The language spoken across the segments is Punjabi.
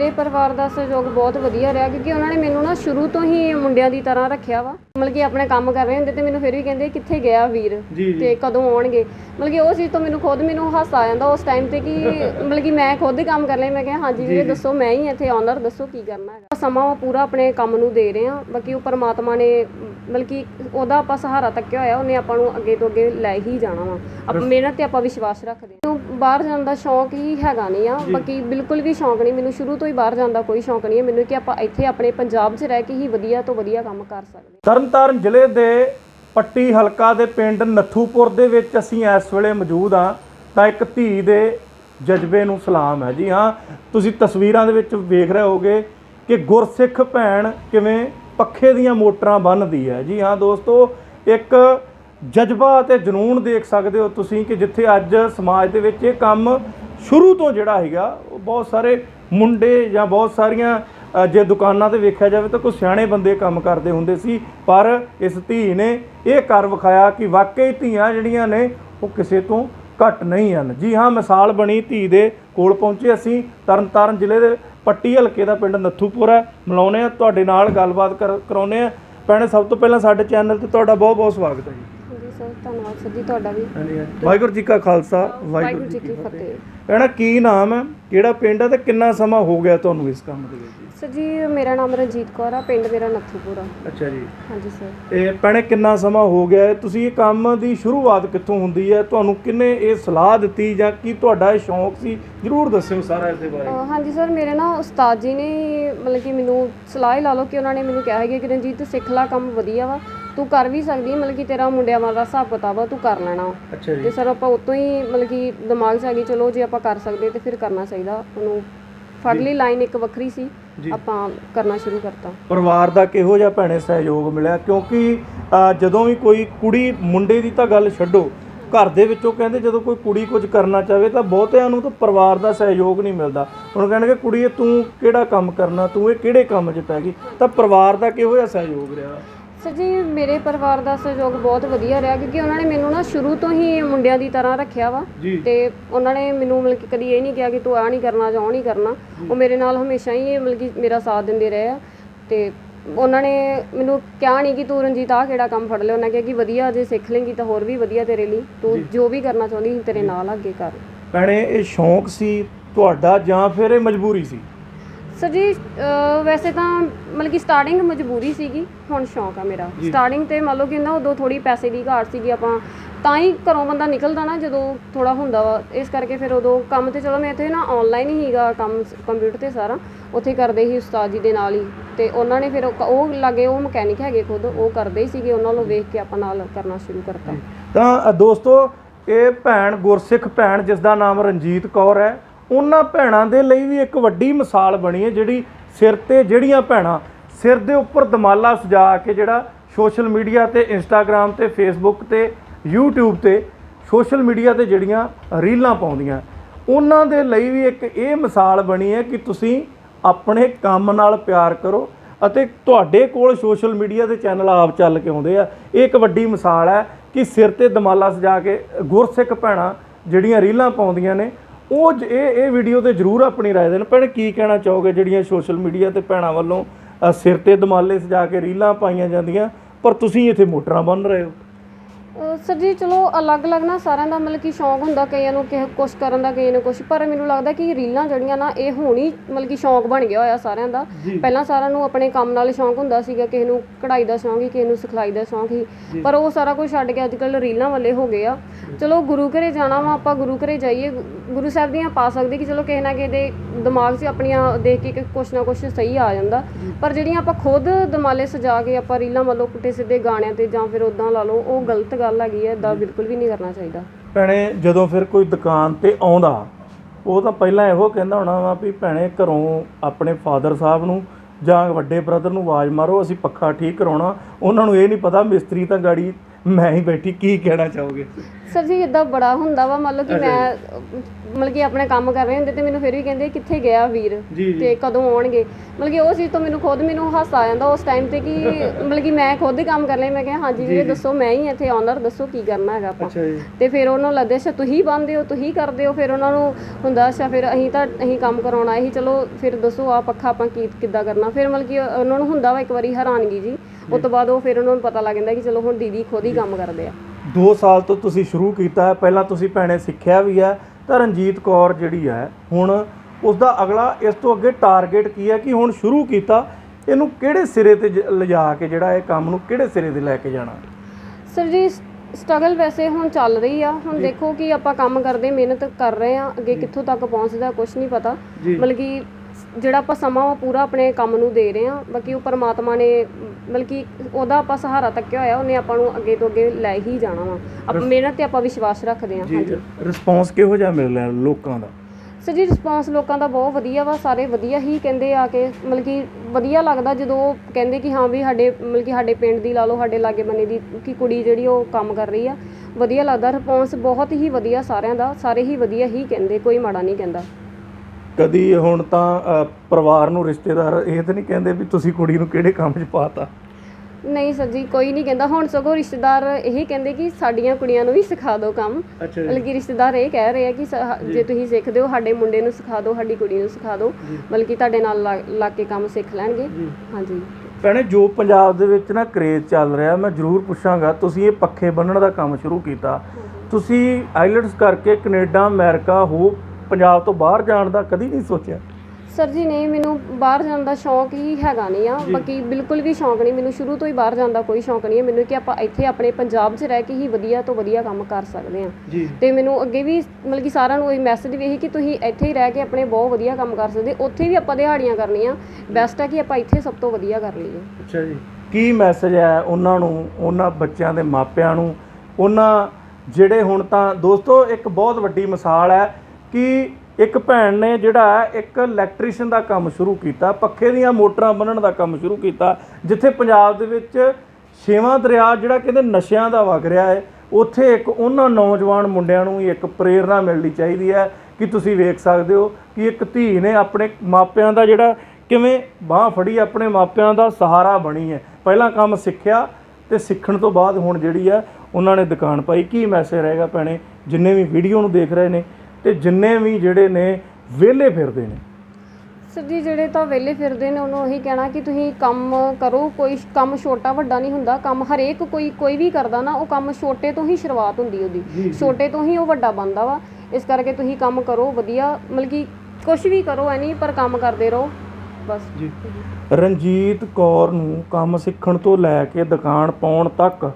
ਮੇਰੇ ਪਰਿਵਾਰ ਦਾ ਸਹਿਯੋਗ ਬਹੁਤ ਵਧੀਆ ਰਿਹਾ ਕਿਉਂਕਿ ਉਹਨਾਂ ਨੇ ਮੈਨੂੰ ਨਾ ਸ਼ੁਰੂ ਤੋਂ ਹੀ ਮੁੰਡਿਆਂ ਦੀ ਤਰ੍ਹਾਂ ਰੱਖਿਆ ਵਾ। ਮਤਲਬ ਕਿ ਆਪਣੇ ਕੰਮ ਕਰ ਰਹੇ ਹੁੰਦੇ ਤੇ ਮੈਨੂੰ ਫਿਰ ਵੀ ਕਹਿੰਦੇ ਕਿੱਥੇ ਗਿਆ ਵੀਰ। ਤੇ ਕਦੋਂ ਆਉਣਗੇ। ਮਤਲਬ ਕਿ ਉਹ ਚੀਜ਼ ਤੋਂ ਮੈਨੂੰ ਖੁਦ ਮੈਨੂੰ ਹਾਸਾ ਆ ਜਾਂਦਾ ਉਸ ਟਾਈਮ ਤੇ ਕਿ ਮਤਲਬ ਕਿ ਮੈਂ ਖੁਦ ਹੀ ਕੰਮ ਕਰ ਲਈ ਮੈਂ ਕਿਹਾ ਹਾਂਜੀ ਵੀਰੇ ਦੱਸੋ ਮੈਂ ਹੀ ਇੱਥੇ ਆਨਰ ਦੱਸੋ ਕੀ ਕਰਨਾ ਹੈਗਾ? ਸਮਾਂ ਉਹ ਪੂਰਾ ਆਪਣੇ ਕੰਮ ਨੂੰ ਦੇ ਰਹੇ ਆ। ਬਾਕੀ ਉਹ ਪਰਮਾਤਮਾ ਨੇ ਮਤਲਬ ਕਿ ਉਹਦਾ ਆਪਾਂ ਸਹਾਰਾ ਤੱਕਿਆ ਹੋਇਆ ਉਹਨੇ ਆਪਾਂ ਨੂੰ ਅੱਗੇ ਤੋਂ ਅੱਗੇ ਲੈ ਹੀ ਜਾਣਾ ਵਾ। ਆਪਾਂ ਮਿਹਨਤ ਤੇ ਆਪਾਂ ਵਿਸ਼ਵਾਸ ਰੱਖਦੇ ਮੈਨੂੰ ਬਾਹਰ ਜਾਣ ਦਾ ਸ਼ੌਂਕ ਹੀ ਹੈਗਾ ਨਹੀਂ ਆ। ਬਾਕੀ ਬਿਲਕੁਲ ਵੀ ਸ਼ੌਂਕ ਨਹੀਂ। ਮੈਨੂੰ ਸ਼ੁਰੂ ਤੋਂ ਹੀ ਬਾਹਰ ਜਾਣ ਦਾ ਕੋਈ ਸ਼ੌਂਕ ਨਹੀਂ ਹੈ। ਮੈਨੂੰ ਕਿ ਆਪਾਂ ਇੱਥੇ ਆਪਣੇ ਪੰਜਾਬ 'ਚ ਰਹਿ ਕੇ ਹੀ ਵਧੀਆ ਤੋਂ ਵਧੀਆ ਕੰਮ ਕਰ ਸਕਦੇ। ਤਰਨਤਾਰਨ ਜ਼ਿਲ੍ਹੇ ਦੇ ਪੱਟੀ ਹਲਕਾ ਦੇ ਪਿੰਡ ਨੱਥੂਪੁਰ ਦੇ ਵਿੱਚ ਅਸੀਂ ਇਸ ਵੇਲੇ ਮੌਜੂਦ ਹਾਂ। ਤਾਂ ਇੱਕ ਧੀ ਦੇ ਜਜ਼ਬੇ ਨੂੰ ਸਲਾਮ ਹੈ। ਜੀ ਹਾਂ ਤੁਸੀਂ ਤਸਵੀਰਾਂ ਦੇ ਵਿੱਚ ਵੇਖ ਰਹੇ ਹੋਗੇ ਕਿ ਗੁਰਸਿੱਖ ਭੈਣ ਕਿਵੇਂ ਪੱਖੇ ਦੀਆਂ ਮੋਟਰਾਂ ਬੰਨ੍ਹਦੀ ਹੈ। ਜੀ ਹਾਂ ਦੋਸਤੋ ਇੱਕ ਜਜ਼ਬਾ ਅਤੇ ਜਨੂਨ ਦੇਖ ਸਕਦੇ ਹੋ ਤੁਸੀਂ ਕਿ ਜਿੱਥੇ ਅੱਜ ਸਮਾਜ ਦੇ ਵਿੱਚ ਇਹ ਕੰਮ ਸ਼ੁਰੂ ਤੋਂ ਜਿਹੜਾ ਹੈਗਾ, ਉਹ ਬਹੁਤ ਸਾਰੇ ਮੁੰਡੇ ਜਾਂ ਬਹੁਤ ਸਾਰੀਆਂ ਜੇ ਦੁਕਾਨਾਂ ਤੇ ਵੇਖਿਆ ਜਾਵੇ ਤਾਂ ਕੋਈ ਸਿਆਣੇ ਬੰਦੇ ਕੰਮ ਕਰਦੇ ਹੁੰਦੇ ਸੀ, ਪਰ ਇਸ ਧੀ ਨੇ ਇਹ ਕਰ ਵਿਖਾਇਆ ਕਿ ਵਾਕਈ ਧੀਆਂ ਜਿਹੜੀਆਂ ਨੇ, ਉਹ ਕਿਸੇ ਤੋਂ ਘੱਟ ਨਹੀਂ ਹਨ। ਜੀ ਹਾਂ, ਮਿਸਾਲ ਬਣੀ ਧੀ ਦੇ ਕੋਲ ਪਹੁੰਚੇ ਅਸੀਂ, ਤਰਨਤਾਰਨ ਜ਼ਿਲ੍ਹੇ ਦੇ ਪੱਟੀ ਹਲਕੇ ਦਾ ਪਿੰਡ ਨੱਥੂਪੁਰ ਹੈ। ਮਿਲਾਉਂਦੇ ਆ ਤੁਹਾਡੇ ਨਾਲ ਗੱਲਬਾਤ ਕਰ- ਕਰਾਉਂਦੇ ਆ ਭੈਣੇ, ਸਭ ਤੋਂ ਪਹਿਲਾਂ ਸਾਡੇ ਚੈਨਲ ਤੇ ਤੁਹਾਡਾ ਬਹੁਤ ਬਹੁਤ ਸਵਾਗਤ ਹੈ ਜੀ। ਧੰਨਵਾਦ ਸਰ ਜੀ ਤੁਹਾਡਾ ਵੀ। ਵਾਹਿਗੁਰੂ ਜੀ ਕਾ ਖਾਲਸਾ ਵਾਹਿਗੁਰੂ ਜੀ ਕੀ ਫਤਿਹ। ਭੈਣਾ ਕੀ ਨਾਮ ਹੈ? ਕਿਹੜਾ ਪਿੰਡ ਹੈ ਤੇ ਕਿੰਨਾ ਸਮਾਂ ਹੋ ਗਿਆ ਤੁਹਾਨੂੰ ਇਸ ਕੰਮ ਦੇ ਵਿੱਚ? ਸਰ ਜੀ ਮੇਰਾ ਨਾਮ ਰਣਜੀਤ ਕੌਰ ਆ ਪਿੰਡ ਮੇਰਾ ਨੱਥੂਪੁਰਾ ਅੱਛਾ ਜੀ। ਹਾਂਜੀ ਸਰ। ਇਹ ਭੈਣੇ ਕਿੰਨਾ ਸਮਾਂ ਹੋ ਗਿਆ ਹੈ? ਤੁਸੀਂ ਇਹ ਕੰਮ ਦੀ ਸ਼ੁਰੂਆਤ ਕਿੱਥੋਂ ਹੁੰਦੀ ਹੈ? ਤੁਹਾਨੂੰ ਕਿੰਨੇ ਇਹ ਸਲਾਹ ਦਿੱਤੀ ਜਾਂ ਕੀ ਤੁਹਾਡਾ ਇਹ ਸ਼ੌਂਕ ਸੀ? ਜਰੂਰ ਦੱਸਿਓ ਸਾਰਾ ਇਸ ਦੇ ਬਾਰੇ। ਹਾਂਜੀ ਸਰ ਮੇਰੇ ਨਾ ਉਸਤਾਦ ਜੀ ਨੇ ਮਤਲਬ ਕਿ ਮੈਨੂੰ ਸਲਾਹ ਹੀ ਲਾ ਲਓ ਕਿ ਉਹਨਾਂ ਨੇ ਮੈਨੂੰ ਕਿਹਾ ਹੈ ਕਿ ਰਣਜੀਤ ਸਿੱਖ ਲੈ ਕੰਮ ਵਧੀਆ ਵਾ। ਤੂੰ ਕਰ ਵੀ ਸਕਦੀ ਹੈ ਮਤਲਬ ਕਿ ਤੇਰਾ ਮੁੰਡਿਆਂ ਵਾਲਾ ਹਿਸਾਬ ਕਿਤਾਬ ਆ ਤੂੰ ਕਰ ਲੈਣਾ। ਅੱਛਾ ਤੇ ਜੀ ਸਰ ਆਪਾਂ ਉਤੋਂ ਹੀ ਮਤਲਬ ਕਿ ਦਿਮਾਗ 'ਚ ਆ ਗਈ ਚਲੋ ਜੇ ਆਪਾਂ ਕਰ ਸਕਦੇ ਤੇ ਫਿਰ ਕਰਨਾ ਚਾਹੀਦਾ। ਉਹਨੂੰ ਫੜ ਲਈ ਲਾਈਨ ਇੱਕ ਵੱਖਰੀ ਸੀ ਜੀ। ਆਪਾਂ ਕਰਨਾ ਸ਼ੁਰੂ ਕਰਤਾ। ਪਰਿਵਾਰ ਦਾ ਕਿਹੋ ਜਿਹਾ ਭੈਣੇ ਸਹਿਯੋਗ ਮਿਲਿਆ? ਕਿਉਂਕਿ ਜਦੋਂ ਵੀ ਕੋਈ ਕੁੜੀ ਮੁੰਡੇ ਦੀ ਤਾਂ ਗੱਲ ਛੱਡੋ ਘਰ ਦੇ ਵਿੱਚੋਂ ਕਹਿੰਦੇ ਜਦੋਂ ਕੋਈ ਕੁੜੀ ਕੁਝ ਕਰਨਾ ਚਾਹਵੇ ਤਾਂ ਬਹੁਤਿਆਂ ਨੂੰ ਤਾਂ ਪਰਿਵਾਰ ਦਾ ਸਹਿਯੋਗ ਨਹੀਂ ਮਿਲਦਾ। ਹੁਣ ਕਹਿਣਗੇ ਕੁੜੀਏ ਤੂੰ ਕਿਹੜਾ ਕੰਮ ਕਰਨਾ? ਤੂੰ ਇਹ ਕਿਹੜੇ ਕੰਮ 'ਚ ਪੈ ਗਈ? ਤਾਂ ਪਰਿਵਾਰ ਦਾ ਕਿਹੋ ਜਿਹਾ ਸਹਿਯੋਗ ਰਿਹਾ? ਸਰ ਜੀ ਮੇਰੇ ਪਰਿਵਾਰ ਦਾ ਸਹਿਯੋਗ ਬਹੁਤ ਵਧੀਆ ਰਿਹਾ ਕਿਉਂਕਿ ਉਹਨਾਂ ਨੇ ਮੈਨੂੰ ਨਾ ਸ਼ੁਰੂ ਤੋਂ ਹੀ ਮੁੰਡਿਆਂ ਦੀ ਤਰ੍ਹਾਂ ਰੱਖਿਆ ਵਾ ਜੀ। ਤੇ ਉਹਨਾਂ ਨੇ ਮੈਨੂੰ ਮਤਲਬ ਕਿ ਕਦੀ ਇਹ ਨਹੀਂ ਕਿਹਾ ਕਿ ਤੂੰ ਆ ਨਹੀਂ ਕਰਨਾ ਜਾਂ ਉਹ ਨਹੀਂ ਕਰਨਾ। ਉਹ ਮੇਰੇ ਨਾਲ ਹਮੇਸ਼ਾ ਹੀ ਮਤਲਬ ਕਿ ਮੇਰਾ ਸਾਥ ਦਿੰਦੇ ਰਹੇ ਆ ਤੇ ਉਹਨਾਂ ਨੇ ਮੈਨੂੰ ਕਿਹਾ ਨਹੀਂ ਕਿ ਤੂੰ ਰਣਜੀਤ ਆ ਕਿਹੜਾ ਕੰਮ ਫੜ ਲਿਆ? ਉਹਨਾਂ ਕਿਹਾ ਕਿ ਵਧੀਆ ਜੇ ਸਿੱਖ ਲੇਂਗੀ ਤਾਂ ਹੋਰ ਵੀ ਵਧੀਆ ਤੇਰੇ ਲਈ। ਤੂੰ ਜੋ। ਵੀ ਕਰਨਾ ਚਾਹੁੰਦੀ ਸੀ ਤੇਰੇ ਨਾਲ ਅੱਗੇ ਕਰ। ਭੈਣੇ ਇਹ ਸ਼ੌਂਕ ਸੀ ਤੁਹਾਡਾ ਜਾਂ ਫਿਰ ਇਹ ਮਜਬੂਰੀ ਸੀ? ਸਰ ਜੀ ਅਹ ਵੈਸੇ ਤਾਂ ਮਤਲਬ ਕਿ ਸਟਾਰਟਿੰਗ ਮਜਬੂਰੀ ਸੀਗੀ ਹੁਣ ਸ਼ੌਂਕ ਆ ਮੇਰਾ। ਸਟਾਰਟਿੰਗ ਤੇ ਮੰਨ ਲਓ ਕਿ ਨਾ ਉਦੋਂ ਥੋੜੀ ਪੈਸੇ ਦੀ ਘਾਟ ਸੀਗੀ ਆਪਾਂ ਤਾਂ ਹੀ ਘਰੋਂ ਬੰਦਾ ਨਿਕਲਦਾ ਨਾ ਜਦੋਂ ਥੋੜਾ ਹੁੰਦਾ ਵਾ। ਇਸ ਕਰਕੇ ਫਿਰ ਉਦੋਂ ਕੰਮ ਤੇ ਚਲੋ ਮੈਂ ਇੱਥੇ ਨਾ ਆਨਲਾਈਨ ਹੀ ਹੀਗਾ ਕੰਮ ਕੰਪਿਊਟਰ ਤੇ ਸਾਰਾ। ਉੱਥੇ ਕਰਦੇ ਸੀ ਉਸਤਾਦ ਜੀ ਦੇ ਨਾਲ ਹੀ। ਤੇ ਉਹਨਾਂ ਨੇ ਫਿਰ ਉਹ- ਉਹ ਲਾਗੇ ਉਹ ਮਕੈਨਿਕ ਹੈਗੇ ਖੁਦ ਉਹ ਕਰਦੇ ਹੀ ਸੀਗੇ ਉਹਨਾਂ ਨੂੰ ਵੇਖ ਕੇ ਆਪਾਂ ਨਾਲ ਕਰਨਾ ਸ਼ੁਰੂ ਕਰਤਾ। ਤਾਂ ਅ, ਦੋਸਤੋ ਇਹ ਭੈਣ ਗੁਰਸਿੱਖ ਭੈਣ ਜਿਸ ਦਾ ਨਾਮ ਰਣਜੀਤ ਕੌਰ ਹੈ ਉਹਨਾਂ ਭੈਣਾਂ ਦੇ ਲਈ ਵੀ ਇੱਕ ਵੱਡੀ ਮਿਸਾਲ ਬਣੀ ਹੈ ਜਿਹੜੀ ਸਿਰ ਤੇ ਜਿਹੜੀਆਂ ਭੈਣਾਂ ਸਿਰ ਦੇ ਉੱਪਰ ਦਮਾਲਾ ਸਜਾ ਕੇ ਜਿਹੜਾ ਸੋਸ਼ਲ ਮੀਡੀਆ ਤੇ ਇੰਸਟਾਗ੍ਰam ਤੇ ਫੇਸਬੁੱਕ ਤੇ YouTube ਤੇ ਸੋਸ਼ਲ ਮੀਡੀਆ ਤੇ ਜਿਹੜੀਆਂ ਰੀਲਾਂ ਪਾਉਂਦੀਆਂ। ਉਹਨਾਂ ਦੇ ਲਈ ਵੀ ਇੱਕ ਇਹ ਮਿਸਾਲ ਬਣੀ ਹੈ ਕਿ ਤੁਸੀਂ ਆਪਣੇ ਕੰਮ ਨਾਲ ਪਿਆਰ ਕਰੋ ਅਤੇ ਤੁਹਾਡੇ ਕੋਲ ਸੋਸ਼ਲ ਮੀਡੀਆ ਦੇ ਚੈਨਲ ਆਪ ਚੱਲ ਕੇ ਆਉਂਦੇ ਆ। ਇਹ ਇੱਕ ਵੱਡੀ ਮਿਸਾਲ ਹੈ ਕਿ ਸਿਰ ਤੇ ਦਮਾਲਾ ਸਜਾ ਕੇ ਗੁਰਸਿੱਖ ਭੈਣਾਂ ਜਿਹੜੀਆਂ ਰੀਲਾਂ ਪਾਉਂਦੀਆਂ ਨੇ ਉਹ ਜ- ਇਹ ਇਹ ਵੀਡੀਓ ਤੇ ਜਰੂਰ ਆਪਣੀ ਰਾਏ ਦੇਣ। ਭੈਣ ਕੀ ਕਹਿਣਾ ਚਾਹੋਗੇ? ਜਿਹੜੀਆਂ ਸੋਸ਼ਲ ਮੀਡੀਆ ਤੇ ਭੈਣਾਂ ਵੱਲੋਂ ਅ, ਸਿਰ ਤੇ ਦਮਾਲੇ ਸਜਾ ਕੇ ਰੀਲਾਂ ਪਾਈਆਂ ਜਾਂਦੀਆਂ ਪਰ ਤੁਸੀਂ ਇੱਥੇ ਮੋਟਰਾਂ ਬੰਨ ਰਹੇ ਹੋ। ਸਰ ਜੀ ਚਲੋ ਅਲੱਗ-ਅਲੱਗ ਨਾ ਸਾਰਿਆਂ ਦਾ ਮਤਲਬ ਕਿ ਸ਼ੌਂਕ ਹੁੰਦਾ ਕਈਆਂ ਨੂੰ ਕਿਸੇ ਕੁਛ ਕਰਨ ਦਾ ਕਈਆਂ ਨੂੰ ਕੁਛ ਪਰ ਮੈਨੂੰ ਲੱਗਦਾ ਕਿ ਰੀਲਾਂ ਜਿਹੜੀਆਂ ਨਾ ਇਹ ਹੁਣ ਹੀ ਮਤਲਬ ਕਿ ਸ਼ੌਂਕ ਬਣ ਗਿਆ ਹੋਇਆ ਸਾਰਿਆਂ ਦਾ। ਪਹਿਲਾਂ ਸਾਰਿਆਂ ਨੂੰ ਆਪਣੇ ਕੰਮ ਨਾਲ ਸ਼ੌਂਕ ਹੁੰਦਾ ਸੀਗਾ ਕਿਸੇ ਨੂੰ ਕਢਾਈ ਦਾ ਸ਼ੌਂਕ ਸੀ ਕਿਸੇ ਨੂੰ ਸਿਖਲਾਈ ਦਾ ਸ਼ੌਂਕ ਸੀ ਪਰ ਉਹ ਸਾਰਾ ਕੁਝ ਛੱਡ ਕੇ ਅੱਜਕੱਲ ਰੀਲਾਂ ਵਾਲੇ ਹੋ ਗਏ ਆ। ਚਲੋ ਗੁਰੂ ਘਰੇ ਜਾਣਾ ਵਾ ਆਪਾਂ ਗੁਰੂ ਘਰੇ ਜਾਈਏ ਗੁ- ਗੁਰੂ ਸਾਹਿਬ ਦੀਆਂ ਪਾ ਸਕਦੇ ਕਿ ਚਲੋ ਕਿਸੇ ਨਾ ਕਿਸੇ ਦੇ ਦਿਮਾਗ 'ਚ ਆਪਣੀਆਂ ਦੇਖ ਕੇ ਕਿ ਕੁਛ ਨਾ ਕੁਛ ਸਹੀ ਆ ਜਾਂਦਾ। ਪਰ ਜਿਹੜੀਆਂ ਆਪਾਂ ਖੁਦ ਦਮਾਲੇ ਸਜਾ ਕੇ ਆਪਾਂ ਰੀਲਾਂ ਵੱਲੋਂ ਪੁੱਠੇ ਸਿੱਧੇ ਗਾਣਿਆਂ ਤੇ ਜਾਂ ਫਿਰ ਉਦਾਂ ਲਾ ਲਓ ਉਹ ਗਲਤ ਗੱਲ ਹੈਗੀ ਹੈ ਇਦਾਂ ਬਿਲਕੁਲ ਵੀ ਨਹੀਂ ਕਰਨਾ ਚਾਹੀਦਾ। ਭੈਣੇ, ਜਦੋਂ ਫਿਰ ਕੋਈ ਦੁਕਾਨ ਤੇ ਆਉਂਦਾ, ਉਹ ਤਾਂ ਪਹਿਲਾਂ ਇਹੋ ਕਹਿੰਦਾ ਹੋਣਾ ਵਾ ਵੀ ਭੈਣੇ ਘਰੋਂ ਆਪਣੇ ਫਾਦਰ ਸਾਹਿਬ ਨੂੰ ਜਾਂ ਵੱਡੇ ਬ੍ਰਦਰ ਨੂੰ ਆਵਾਜ਼ ਮਾਰੋ, ਅਸੀਂ ਪੱਖਾ ਠੀਕ ਕਰਾਉਣਾ। ਉਹਨਾਂ ਨੂੰ ਇਹ ਨਹੀਂ ਪਤਾ ਮਿਸਤਰੀ ਤਾਂ ਗਾੜੀ ਮੈਂ ਹੀ ਬੈਠੀ ਕੀ ਕਹਿਣਾ ਚਾਹੋਗੇ? ਸਰ ਜੀ ਇਦਾਂ ਬੜਾ ਹੁੰਦਾ ਵਾ ਮੰਨ ਲਓ ਕਿ ਮੈਂ ਮਤਲਬ ਕਿ ਆਪਣੇ ਕੰਮ ਕਰ ਰਹੇ ਹੁੰਦੇ ਤੇ ਮੈਨੂੰ ਫਿਰ ਵੀ ਕਹਿੰਦੇ ਕਿੱਥੇ ਗਿਆ ਵੀਰ? ਜੀ, ਤੇ ਕਦੋਂ ਆਉਣਗੇ? ਮਤਲਬ ਕਿ ਉਹ ਚੀਜ਼ ਤੋਂ ਮੈਨੂੰ ਖੁਦ ਮੈਨੂੰ ਹਾਸਾ ਆ ਜਾਂਦਾ ਉਸ ਟਾਈਮ ਤੇ ਕਿ ਮਤਲਬ ਕਿ ਮੈਂ ਖੁਦ ਹੀ ਕੰਮ ਕਰ ਲਈ ਮੈਂ ਕਿਹਾ ਹਾਂਜੀ ਵੀਰੇ ਦੱਸੋ ਮੈਂ ਹੀ ਇੱਥੇ ਓਨਰ ਦੱਸੋ ਕੀ ਕਰਨਾ ਹੈਗਾ ਆਪਾਂ? ਜੀ। ਤੇ ਫਿਰ ਉਹਨਾਂ ਨੂੰ ਲੱਗਦਾ ਅੱਛਾ ਤੁਸੀਂ ਬੰਦੇ ਹੋ ਤੁਸੀਂ ਕਰਦੇ ਹੋ। ਫਿਰ ਉਹਨਾਂ ਨੂੰ ਹੁੰਦਾ ਅੱਛਾ ਫਿਰ ਅਸੀਂ ਤਾਂ ਅਸੀਂ ਕੰਮ ਕਰਾਉਣਾ ਇਹੀ ਚਲੋ ਫਿਰ ਦੱਸੋ ਆ ਪੱਖਾ ਆਪਾਂ ਕੀ ਕਿੱਦਾਂ ਕਰਨਾ? ਫਿਰ ਮਤਲਬ ਕਿ ਉਹਨਾਂ ਨੂੰ ਹੁੰਦਾ ਵਾ ਇੱਕ ਵਾਰੀ ਹੈਰਾਨਗੀ ਜੀ। ਉਸ ਤੋਂ ਬਾਅਦ ਉਹ ਫਿਰ ਉਹਨਾਂ ਨੂੰ ਪਤਾ ਲੱਗ ਜਾਂਦਾ ਕਿ ਚਲੋ ਹੁਣ ਦੀਦੀ ਖੁਦ ਹੀ ਕੰਮ ਕਰਦੇ ਆ। 2 ਸਾਲ ਤੋਂ ਤੁਸੀਂ ਸ਼ੁਰੂ ਕੀਤਾ ਹੈ। ਪਹਿਲਾਂ ਤੁਸੀਂ ਭੈਣੇ ਸਿੱਖਿਆ ਵੀ ਹੈ ਤਾਂ ਰਣਜੀਤ ਕੌਰ ਜਿਹੜੀ ਹੈ ਹੁਣ ਉਸ ਦਾ ਅਗਲਾ ਇਸ ਤੋਂ ਅੱਗੇ ਟਾਰਗੇਟ ਕੀ ਹੈ ਕਿ ਹੁਣ ਸ਼ੁਰੂ ਕੀਤਾ ਇਹਨੂੰ ਕਿਹੜੇ ਸਿਰੇ ਤੇ ਜ- ਲਿਜਾ ਕੇ ਜਿਹੜਾ ਇਹ ਕੰਮ ਨੂੰ ਕਿਹੜੇ ਸਿਰੇ ਤੇ ਲੈ ਕੇ ਜਾਣਾ? ਸਰ ਜੀ ਸਟਰਗਲ ਵੈਸੇ ਹੁਣ ਚੱਲ ਰਹੀ ਆ। ਹੁਣ ਦੇਖੋ ਕਿ ਆਪਾਂ ਕੰਮ ਕਰਦੇ ਮਿਹਨਤ ਕਰ ਰਹੇ ਆ ਅੱਗੇ ਕਿੱਥੋਂ ਤੱਕ ਪਹੁੰਚਦਾ ਕੁਝ ਨਹੀਂ ਪਤਾ। ਜੀ। ਮਤਲਬ ਕਿ ਜਿਹੜਾ ਆਪਾਂ ਸਮਾਂ ਉਹ ਪੂਰਾ ਆਪਣੇ ਕੰਮ ਨੂੰ ਦੇ ਰਹੇ ਆ ਬਾਕੀ ਉਹ ਪਰਮਾਤਮਾ ਨੇ ਮਤਲਬ ਕਿ ਉਹਦਾ ਆਪਾਂ ਸਹਾਰਾ ਤੱਕਿਆ ਹੋਇਆ ਉਹਨੇ ਆਪਾਂ ਨੂੰ ਅੱਗੇ ਤੋਂ ਅੱਗੇ ਲੈ ਹੀ ਜਾਣਾ ਵਾ। ਆਪਾਂ ਮਿਹਨਤ ਤੇ ਆਪਾਂ ਵਿਸ਼ਵਾਸ ਰੱਖਦੇ ਆ ਹਾਂਜੀ। ਰਿਸਪੌਂਸ ਕਿਹੋ ਜਿਹਾ ਮਿਲ ਰਿਹਾ ਲੋਕਾਂ ਦਾ? ਸਰ ਜੀ ਰਿਸਪਾਂਸ ਲੋਕਾਂ ਦਾ ਬਹੁਤ ਵਧੀਆ ਵਾ ਸਾਰੇ ਵਧੀਆ ਹੀ ਕਹਿੰਦੇ ਆ ਕੇ ਮਤਲਬ ਕਿ ਵਧੀਆ ਲੱਗਦਾ ਜਦੋਂ ਉਹ ਕਹਿੰਦੇ ਕਿ ਹਾਂ ਵੀ ਸਾਡੇ ਮਤਲਬ ਕਿ ਸਾਡੇ ਪਿੰਡ ਦੀ ਲਾ ਲਓ ਸਾਡੇ ਲਾਗੇ ਬੰਨੇ ਦੀ ਕਿ ਕੁੜੀ ਜਿਹੜੀ ਉਹ ਕੰਮ ਕਰ ਰਹੀ ਆ ਵਧੀਆ ਲੱਗਦਾ। ਰਿਸਪਾਂਸ ਬਹੁਤ ਹੀ ਵਧੀਆ ਸਾਰਿਆਂ ਦਾ ਸਾਰੇ ਹੀ ਵਧੀਆ ਹੀ ਕਹਿੰਦੇ ਕੋਈ ਮਾੜਾ ਨਹੀਂ ਕਹਿੰਦਾ। ਕਦੀ ਹੁਣ ਤਾਂ ਅ, ਪਰਿਵਾਰ ਨੂੰ ਰਿਸ਼ਤੇਦਾਰ ਇਹ ਤਾਂ ਨਹੀਂ ਕਹਿੰਦੇ ਵੀ ਤੁਸੀਂ ਕੁੜੀ ਨੂੰ ਕਿਹੜੇ ਕੰਮ 'ਚ ਪਾਤਾ? ਨਹੀਂ ਸਰ ਜੀ ਕੋਈ ਨਹੀਂ ਕਹਿੰਦਾ। ਹੁਣ ਸਗੋਂ ਰਿਸ਼ਤੇਦਾਰ ਇਹੀ ਕਹਿੰਦੇ ਕਿ ਸਾਡੀਆਂ ਕੁੜੀਆਂ ਨੂੰ ਵੀ ਸਿਖਾ ਦਿਓ ਕੰਮ। ਅੱਛਾ ਮਤਲਬ ਕਿ ਰਿਸ਼ਤੇਦਾਰ ਇਹ ਕਹਿ ਰਹੇ ਆ ਕਿ ਸਾ- ਜੇ। ਤੁਸੀਂ ਸਿੱਖਦੇ ਹੋ ਸਾਡੇ ਮੁੰਡੇ ਨੂੰ ਸਿਖਾ ਦਿਓ ਸਾਡੀ ਕੁੜੀ ਨੂੰ ਸਿਖਾ ਦਿਓ। ਮਤਲਬ ਕਿ ਤੁਹਾਡੇ ਨਾਲ ਲਾ- ਲੱਗ ਕੇ ਕੰਮ ਸਿੱਖ ਲੈਣਗੇ। ਹਾਂਜੀ। ਭੈਣੇ ਜੋ ਪੰਜਾਬ ਦੇ ਵਿੱਚ ਨਾ ਕਰੇਜ਼ ਚੱਲ ਰਿਹਾ ਮੈਂ ਜ਼ਰੂਰ ਪੁੱਛਾਂਗਾ ਤੁਸੀਂ ਇਹ ਪੱਖੇ ਬੰਨਣ ਦਾ ਕੰਮ ਸ਼ੁਰੂ ਕੀਤਾ। ਤੁਸੀਂ ਆਈਲਟਸ ਕਰਕੇ ਕੈਨੇਡਾ ਅਮਰੀਕਾ ਹੋ ਪੰਜਾਬ ਤੋਂ ਬਾਹਰ ਜਾਣ ਦਾ ਕਦੀ ਨਹੀਂ ਸੋਚਿਆ? ਸਰ ਜੀ ਨਹੀਂ ਮੈਨੂੰ ਬਾਹਰ ਜਾਣ ਦਾ ਸ਼ੌਂਕ ਹੀ ਹੈਗਾ ਨਹੀਂ ਆ। ਬਾਕੀ ਬਿਲਕੁਲ ਵੀ ਸ਼ੌਂਕ ਨਹੀਂ ਮੈਨੂੰ ਸ਼ੁਰੂ ਤੋਂ ਹੀ ਬਾਹਰ ਜਾਣ ਦਾ ਕੋਈ ਸ਼ੌਂਕ ਨਹੀਂ ਹੈ। ਮੈਨੂੰ ਕਿ ਆਪਾਂ ਇੱਥੇ ਆਪਣੇ ਪੰਜਾਬ 'ਚ ਰਹਿ ਕੇ ਹੀ ਵਧੀਆ ਤੋਂ ਵਧੀਆ ਕੰਮ ਕਰ ਸਕਦੇ ਹਾਂ। ਜੀ। ਤੇ ਮੈਨੂੰ ਅੱਗੇ ਵੀ ਮਤਲਬ ਕਿ ਸਾਰਿਆਂ ਨੂੰ ਇਹ ਮੈਸੇਜ ਵੀ ਇਹੀ ਕਿ ਤੁਸੀਂ ਇੱਥੇ ਹੀ ਰਹਿ ਕੇ ਆਪਣੇ ਬਹੁਤ ਵਧੀਆ ਕੰਮ ਕਰ ਸਕਦੇ ਉੱਥੇ ਵੀ ਆਪਾਂ ਦਿਹਾੜੀਆਂ ਕਰਨੀਆਂ। ਬੈਸਟ ਹੈ ਕਿ ਆਪਾਂ ਇੱਥੇ ਸਭ ਤੋਂ ਵਧੀਆ ਕਰ ਲਈਏ। ਅੱਛਾ ਜੀ। ਕੀ ਮੈਸੇਜ ਹੈ ਉਹਨਾਂ ਨੂੰ ਉਹਨਾਂ ਬੱਚਿਆਂ ਦੇ ਮਾਪਿਆਂ ਨੂੰ? ਉਹਨਾਂ ਜਿਹੜੇ ਹੁਣ ਤਾਂ ਦੋਸਤੋ ਇੱਕ ਬਹੁਤ ਵੱਡੀ ਮਿਸਾਲ ਹੈ ਕਿ ਇੱਕ ਭੈਣ ਨੇ ਜਿਹੜਾ ਇੱਕ ਇਲੈਕਟ੍ਰੀਸ਼ੀਅਨ ਦਾ ਕੰਮ ਸ਼ੁਰੂ ਕੀਤਾ, ਪੱਖੇ ਦੀਆਂ ਮੋਟਰਾਂ ਬੰਨਣ ਦਾ ਕੰਮ ਸ਼ੁਰੂ ਕੀਤਾ, ਜਿੱਥੇ ਪੰਜਾਬ ਦੇ ਵਿੱਚ ਛੇਵਾਂ ਦਰਿਆ ਜਿਹੜਾ ਕਹਿੰਦੇ ਨਸ਼ਿਆਂ ਦਾ ਵਗ ਰਿਹਾ ਹੈ, ਉੱਥੇ ਇੱਕ ਉਹਨਾਂ ਨੌਜਵਾਨ ਮੁੰਡਿਆਂ ਨੂੰ ਇੱਕ ਪ੍ਰੇਰਣਾ ਮਿਲਣੀ ਚਾਹੀਦੀ ਹੈ ਕਿ ਤੁਸੀਂ ਵੇਖ ਸਕਦੇ ਹੋ ਕਿ ਇੱਕ ਧੀ ਨੇ ਆਪਣੇ ਮਾਪਿਆਂ ਦਾ ਜਿਹੜਾ ਕਿਵੇਂ ਬਾਹ ਫੜੀ, ਆਪਣੇ ਮਾਪਿਆਂ ਦਾ ਸਹਾਰਾ ਬਣੀ ਹੈ। ਪਹਿਲਾਂ ਕੰਮ ਸਿੱਖਿਆ ਤੇ ਸਿੱਖਣ ਤੋਂ ਬਾਅਦ ਹੁਣ ਜਿਹੜੀ ਹੈ, ਉਹਨਾਂ ਨੇ ਦੁਕਾਨ ਪਾਈ। ਕੀ ਮੈਸੇਜ ਰਹੇਗਾ ਭੈਣੇ? ਜਿੰਨੇ ਵੀ ਵੀਡੀਓ ਨੂੰ ਦੇਖ ਰਹੇ ਨੇ ਤੇ ਜਿੰਨੇ ਵੀ ਜਿਹੜੇ ਨੇ ਵਿਹਲੇ ਫਿਰਦੇ ਨੇ। ਸਰ ਜੀ ਜਿਹੜੇ ਤਾਂ ਵਿਹਲੇ ਫਿਰਦੇ ਨੇ ਉਹਨੂੰ ਇਹੀ ਕਹਿਣਾ ਕਿ ਤੁਸੀਂ ਕੰਮ ਕਰੋ ਕੋਈ ਕੰਮ ਛੋਟਾ ਵੱਡਾ ਨਹੀਂ ਹੁੰਦਾ ਕੰਮ ਹਰੇਕ ਕੋਈ ਕੋਈ ਵੀ ਕਰਦਾ ਨਾ ਉਹ ਕੰਮ ਛੋਟੇ ਤੋਂ ਹੀ ਸ਼ੁਰੂਆਤ ਹੁੰਦੀ ਉਹਦੀ। ਛੋਟੇ ਤੋਂ ਹੀ ਉਹ ਵੱਡਾ ਬਣਦਾ ਵਾ ਇਸ ਕਰਕੇ ਤੁਸੀਂ ਕੰਮ ਕਰੋ ਵਧੀਆ ਮਤਲਬ ਕਿ ਕੁਝ ਵੀ ਕਰੋ ਐ ਨਹੀਂ ਪਰ ਕੰਮ ਕਰਦੇ ਰਹੋ ਬਸ। ਜੀ। ਰਣਜੀਤ ਕੌਰ ਨੂੰ ਕੰਮ ਸਿੱਖਣ ਤੋਂ ਲੈ ਕੇ ਦੁਕਾਨ ਪਾਉਣ ਤੱਕ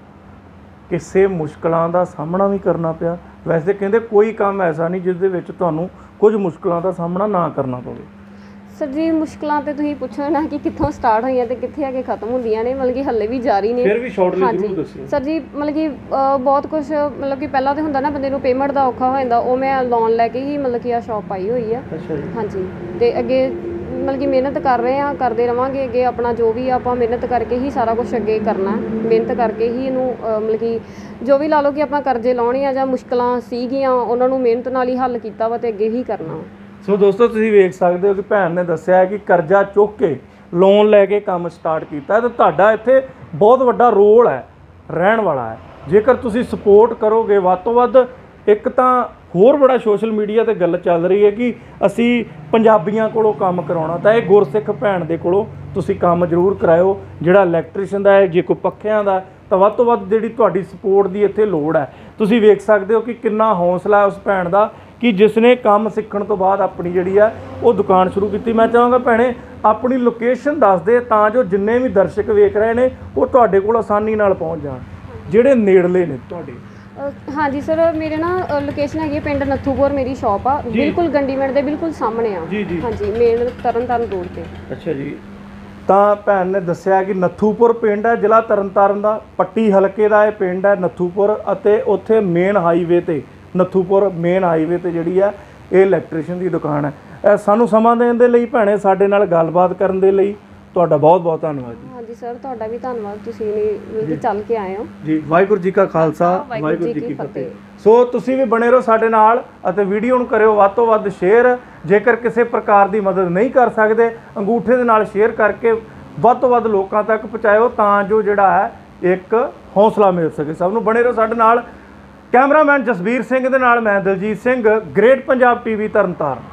ਕਿਸੇ ਮੁਸ਼ਕਲਾਂ ਦਾ ਸਾਹਮਣਾ ਵੀ ਕਰਨਾ ਪਿਆ। ਵੈਸੇ ਕਹਿੰਦੇ ਕੋਈ ਕੰਮ ਐਸਾ ਨਹੀਂ ਜਿਸ ਦੇ ਵਿੱਚ ਤੁਹਾਨੂੰ ਕੁਝ ਮੁਸ਼ਕਲਾਂ ਦਾ ਸਾਹਮਣਾ ਨਾ ਕਰਨਾ ਪਵੇ। ਸਰ ਜੀ ਮੁਸ਼ਕਲਾਂ ਤੇ ਤੁਸੀਂ ਪੁੱਛੋ ਨਾ ਕਿ ਕਿੱਥੋਂ ਸਟਾਰਟ ਹੋਈਆਂ ਤੇ ਕਿੱਥੇ ਆ ਕੇ ਖਤਮ ਹੁੰਦੀਆਂ ਨੇ ਮਤਲਬ ਕਿ ਹੱਲੇ ਵੀ ਜਾਰੀ ਨੇ। ਫਿਰ ਵੀ ਸ਼ਾਰਟਲੀ ਜ਼ਰੂਰ ਦੱਸਿਓ। ਸਰ ਜੀ ਮਤਲਬ ਕਿ ਅ, ਬਹੁਤ ਕੁਝ ਮਤਲਬ ਕਿ ਪਹਿਲਾਂ ਤੇ ਹੁੰਦਾ ਨਾ ਬੰਦੇ ਨੂੰ ਪੇਮੈਂਟ ਦਾ ਔਖਾ ਹੋ ਜਾਂਦਾ ਉਹ ਮੈਂ ਲੋਨ ਲੈ ਕੇ ਹੀ ਮਤਲਬ ਕਿ ਆ ਸ਼ਾਪ ਪਾਈ ਹੋਈ ਆ। ਅੱਛਾ ਜੀ। ਹਾਂਜੀ। ਤੇ ਅੱਗੇ ਮਤਲਬ ਕਿ ਮਿਹਨਤ ਕਰ ਰਹੇ ਆ ਕਰਦੇ ਰਵਾਂਗੇ ਅੱਗੇ ਆਪਣਾ ਜੋ ਵੀ ਆ, ਆਪਾਂ ਮਿਹਨਤ ਕਰਕੇ ਹੀ ਸਾਰਾ ਕੁਝ ਅੱਗੇ ਕਰਨਾ ਮਿਹਨਤ ਕਰਕੇ ਹੀ ਇਹਨੂੰ ਅ, ਮਤਲਬ ਕਿ ਜੋ ਵੀ ਲਾ ਲਓ ਕਿ ਆਪਾਂ ਕਰਜ਼ੇ ਲਾਉਣੇ ਆ ਜਾਂ ਮੁਸ਼ਕਲਾਂ ਸੀਗੀਆਂ ਉਹਨਾਂ ਨੂੰ ਮਿਹਨਤ ਨਾਲ ਹੀ ਹੱਲ ਕੀਤਾ ਵਾ ਤੇ ਅੱਗੇ ਹੀ ਕਰਨਾ ਵਾ। ਸੋ ਦੋਸਤੋ ਤੁਸੀਂ ਵੇਖ ਸਕਦੇ ਹੋ ਕਿ ਭੈਣ ਨੇ ਦੱਸਿਆ ਹੈ ਕਿ ਕਰਜ਼ਾ ਚੁੱਕ ਕੇ ਲੋਨ ਲੈ ਕੇ ਕੰਮ ਸਟਾਰਟ ਕੀਤਾ ਹੈ ਤੇ ਤੁਹਾਡਾ ਇੱਥੇ ਬਹੁਤ ਵੱਡਾ ਰੋਲ ਹੈ ਰਹਿਣ ਵਾਲਾ ਹੈ। ਜੇਕਰ ਤੁਸੀਂ ਸਪੋਰਟ ਕਰੋਗੇ ਵੱਧ ਤੋਂ ਵੱਧ ਇੱਕ ਤਾਂ ਹੋਰ ਬੜਾ ਸੋਸ਼ਲ ਮੀਡੀਆ ਤੇ ਗੱਲ ਚੱਲ ਰਹੀ ਹੈ ਕਿ ਅਸੀਂ ਪੰਜਾਬੀਆਂ ਕੋਲੋਂ ਕੰਮ ਕਰਾਉਣਾ, ਤਾਂ ਇਹ ਗੁਰਸਿੱਖ ਭੈਣ ਦੇ ਕੋਲੋਂ ਤੁਸੀਂ ਕੰਮ ਜ਼ਰੂਰ ਕਰਾਇਓ। ਜਿਹੜਾ ਇਲੈਕਟ੍ਰੀਸ਼ੀਅਨ ਦਾ ਹੈ, ਜੇ ਕੋਈ ਪੱਖਿਆਂ ਦਾ, ਤਾਂ ਵੱਧ ਤੋਂ ਵੱਧ ਜਿਹੜੀ ਤੁਹਾਡੀ ਸਪੋਰਟ ਦੀ ਇੱਥੇ ਲੋੜ ਹੈ। ਤੁਸੀਂ ਵੇਖ ਸਕਦੇ ਹੋ ਕਿ ਕਿੰਨਾ ਹੌਸਲਾ ਹੈ ਉਸ ਭੈਣ ਦਾ, ਕਿ ਜਿਸ ਨੇ ਕੰਮ ਸਿੱਖਣ ਤੋਂ ਬਾਅਦ ਆਪਣੀ ਜਿਹੜੀ ਆ ਉਹ ਦੁਕਾਨ ਸ਼ੁਰੂ ਕੀਤੀ। ਮੈਂ ਚਾਹਾਂਗਾ ਭੈਣੇ, ਆਪਣੀ ਲੋਕੇਸ਼ਨ ਦੱਸ ਦੇ, ਤਾਂ ਜੋ ਜਿੰਨੇ ਵੀ ਦਰਸ਼ਕ ਵੇਖ ਰਹੇ ਨੇ, ਉਹ ਤੁਹਾਡੇ ਕੋਲ ਆਸਾਨੀ ਨਾਲ ਪਹੁੰਚ ਜਾਣ। ਜਿਹੜੇ ਨੇੜਲੇ ਨੇ ਤੁਹਾਡੇ। ਹਾਂਜੀ ਸਰ ਮੇਰੇ ਨਾ ਲੋਕੇਸ਼ਨ ਹੈਗੀ ਹੈ ਪਿੰਡ ਨੱਥੂਪੁਰ ਮੇਰੀ ਸ਼ਾਪ ਆ। ਬਿਲਕੁਲ ਗੰਡੀਮੇੜ ਦੇ ਬਿਲਕੁਲ ਸਾਹਮਣੇ ਆ। ਜੀ, ਜੀ। ਹਾਂਜੀ ਮੇਨ ਤਰਨਤਾਰਨ ਰੋਡ ਤੇ। ਅੱਛਾ ਜੀ। ਤਾਂ ਭੈਣ ਨੇ ਦੱਸਿਆ ਕਿ ਨੱਥੂਪੁਰ ਪਿੰਡ ਹੈ ਜ਼ਿਲ੍ਹਾ ਤਰਨਤਾਰਨ ਦਾ। ਪੱਟੀ ਹਲਕੇ ਦਾ ਇਹ ਪਿੰਡ ਹੈ ਨੱਥੂਪੁਰ ਅਤੇ ਉੱਥੇ ਮੇਨ ਹਾਈਵੇ ਤੇ ਨੱਥੂਪੁਰ ਮੇਨ ਹਾਈਵੇ ਤੇ ਜਿਹੜੀ ਆ ਇਹ ਇਲੈਕਟ੍ਰੀਸ਼ੀਅਨ ਦੀ ਦੁਕਾਨ ਹੈ। ਅ, ਸਾਨੂੰ ਸਮਾਂ ਦੇਣ ਦੇ ਲਈ ਭੈਣੇ ਸਾਡੇ ਨਾਲ ਗੱਲਬਾਤ ਕਰਨ ਦੇ ਲਈ। ਤੁਹਾਡਾ ਬਹੁਤ ਬਹੁਤ ਧੰਨਵਾਦ ਜੀ। ਹਾਂਜੀ ਸਰ ਤੁਹਾਡਾ ਵੀ ਧੰਨਵਾਦ। ਤੁਸੀਂ ਨੇ ਮਤਲਬ ਕਿ ਚੱਲ ਕੇ ਆਏ ਹੋ। ਜੀ ਵਾਹਿਗੁਰੂ ਜੀ ਕਾ ਖਾਲਸਾ ਵਾਹਿਗੁਰੂ ਜੀ ਕੀ ਫਤਿਹ। ਸੋ ਤੁਸੀਂ ਵੀ ਬਣੇ ਰਹੋ ਸਾਡੇ ਨਾਲ ਅਤੇ ਵੀਡੀਓ ਨੂੰ ਕਰਿਓ ਵੱਧ ਤੋਂ ਵੱਧ ਸ਼ੇਅਰ। ਜੇਕਰ ਕਿਸੇ ਪ੍ਰਕਾਰ ਦੀ ਮਦਦ ਨਹੀਂ ਕਰ ਸਕਦੇ ਅੰਗੂਠੇ ਦੇ ਨਾਲ ਸ਼ੇਅਰ ਕਰਕੇ ਵੱਧ ਤੋਂ ਵੱਧ ਲੋਕਾਂ ਤੱਕ ਪਹੁੰਚਾਇਓ ਤਾਂ ਜੋ ਜਿਹੜਾ ਹੈ ਇੱਕ ਹੌਸਲਾ ਮਿਲ ਸਕੇ। ਸਭ ਨੂੰ ਬਣੇ ਰਹੋ ਸਾਡੇ ਨਾਲ। ਕੈਮਰਾਮੈਨ ਜਸਵੀਰ ਸਿੰਘ ਦੇ ਨਾਲ ਮੈਂ ਦਲਜੀਤ ਸਿੰਘ ਗ੍ਰੇਟ ਪੰਜਾਬ ਟੀਵੀ ਤਰਨਤਾਰਨ।